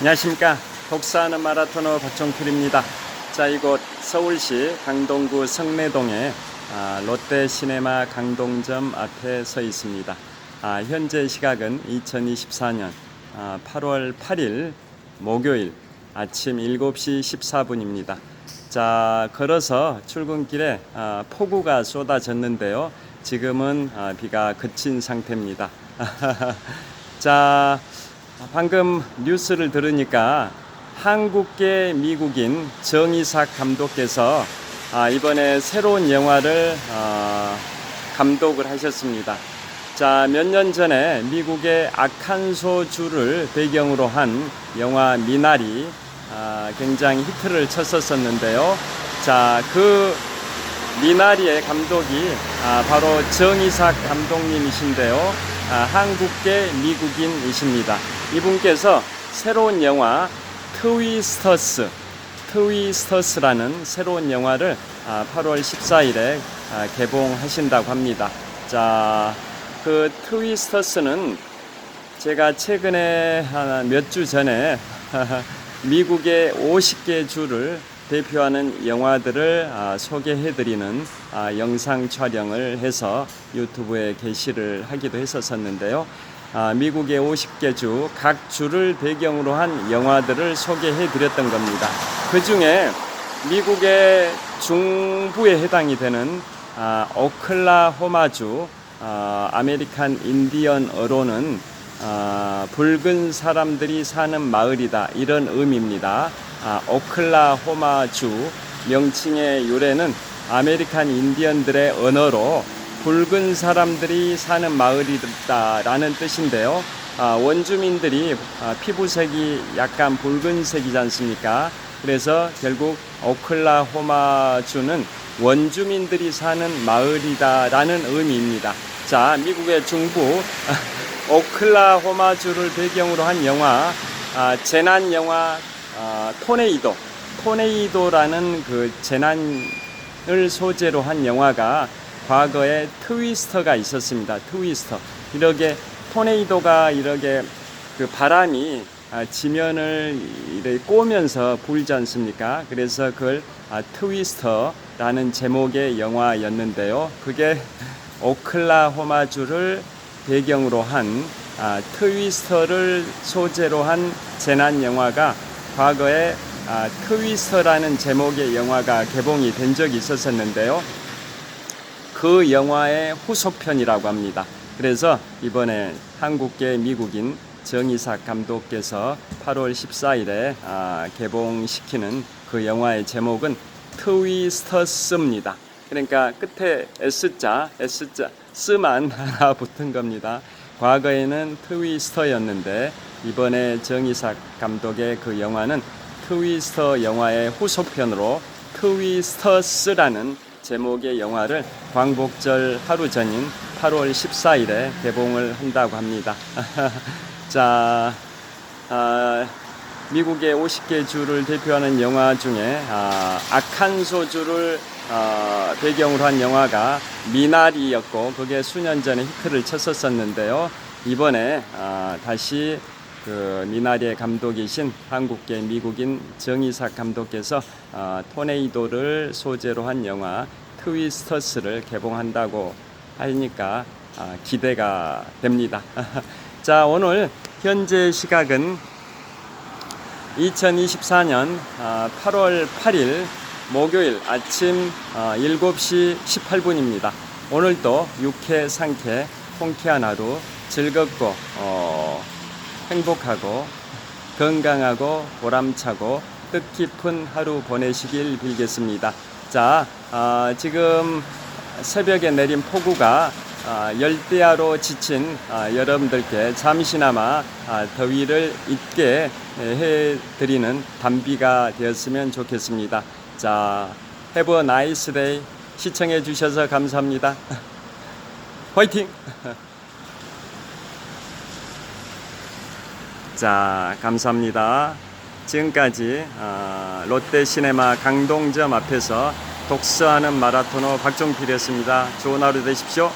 안녕하십니까. 독사하는 마라토너 박종필입니다. 자 이곳 서울시 강동구 성내동에 아, 롯데 시네마 강동점 앞에 서 있습니다. 아, 현재 시각은 2024년 아, 8월 8일 목요일 아침 7시 14분입니다. 자 걸어서 출근길에 아, 폭우가 쏟아졌는데요. 지금은 아, 비가 그친 상태입니다. 자 방금 뉴스를 들으니까 한국계 미국인 정이삭 감독께서 아, 이번에 새로운 영화를 어, 감독을 하셨습니다. 자, 몇 년 전에 미국의 아칸소주를 배경으로 한 영화 미나리 아, 굉장히 히트를 쳤었었는데요. 자, 그 미나리의 감독이 아, 바로 정이삭 감독님이신데요. 아, 한국계 미국인이십니다. 이분께서 새로운 영화 트위스터스, 트위스터스라는 새로운 영화를 아, 8월 14일에 아, 개봉하신다고 합니다. 자, 그 트위스터스는 제가 최근에 몇 주 전에 미국의 50개 주를 대표하는 영화들을 아, 소개해드리는 아, 영상 촬영을 해서 유튜브에 게시를 하기도 했었었는데요. 아, 미국의 50개 주, 각 주를 배경으로 한 영화들을 소개해 드렸던 겁니다. 그 중에 미국의 중부에 해당이 되는 아, 오클라호마주 아, 아메리칸 인디언어로는 아, 붉은 사람들이 사는 마을이다 이런 의미입니다. 아, 오클라호마주 명칭의 유래는 아메리칸 인디언들의 언어로 붉은 사람들이 사는 마을이다라는 뜻인데요. 아, 원주민들이 아, 피부색이 약간 붉은색이지 않습니까? 그래서 결국 오클라호마주는 원주민들이 사는 마을이다라는 의미입니다. 자, 미국의 중부 오클라호마주를 배경으로 한 영화 아, 재난 영화 아, 토네이도 토네이도라는 그 재난을 소재로 한 영화가 과거에 트위스터가 있었습니다. 트위스터 이렇게 토네이도가 이렇게 그 바람이 아, 지면을 꼬면서 불지 않습니까? 그래서 그걸 아, 트위스터라는 제목의 영화였는데요. 그게 오클라호마주를 배경으로 한 아, 트위스터를 소재로 한 재난 영화가 과거에 아, 트위스터라는 제목의 영화가 개봉이 된 적이 있었었는데요. 그 영화의 후속편이라고 합니다. 그래서 이번에 한국계 미국인 정이삭 감독께서 8월 14일에 아, 개봉시키는 그 영화의 제목은 트위스터스입니다. 그러니까 끝에 S자, S자, 스만 하나 붙은 겁니다. 과거에는 트위스터였는데 이번에 정이삭 감독의 그 영화는 트위스터 영화의 후속편으로 트위스터스라는 제목의 영화를 광복절 하루 전인 8월 14일에 개봉을 한다고 합니다. 자, 아, 미국의 50개 주를 대표하는 영화 중에 아, 아칸소주를 어, 배경으로 한 영화가 미나리였고 그게 수년 전에 히트를 쳤었었는데요. 이번에 아, 다시 그 미나리의 감독이신 한국계 미국인 정이삭 감독께서 어, 토네이도를 소재로 한 영화 트위스터스를 개봉한다고 하니까 아, 기대가 됩니다. 자 오늘 현재 시각은 2024년 8월 8일 목요일 아침 7시 18분입니다. 오늘도 유쾌 상쾌 통쾌한 하루 즐겁고 어, 행복하고 건강하고 보람차고 뜻깊은 하루 보내시길 빌겠습니다. 자, 어, 지금 새벽에 내린 폭우가 아, 열대야로 지친 아, 여러분들께 잠시나마 아, 더위를 잊게 해드리는 단비가 되었으면 좋겠습니다. 자, have a nice day. 시청해 주셔서 감사합니다. 화이팅! 자, 감사합니다. 지금까지 아, 롯데 시네마 강동점 앞에서 독서하는 마라토너 박종필이었습니다. 좋은 하루 되십시오.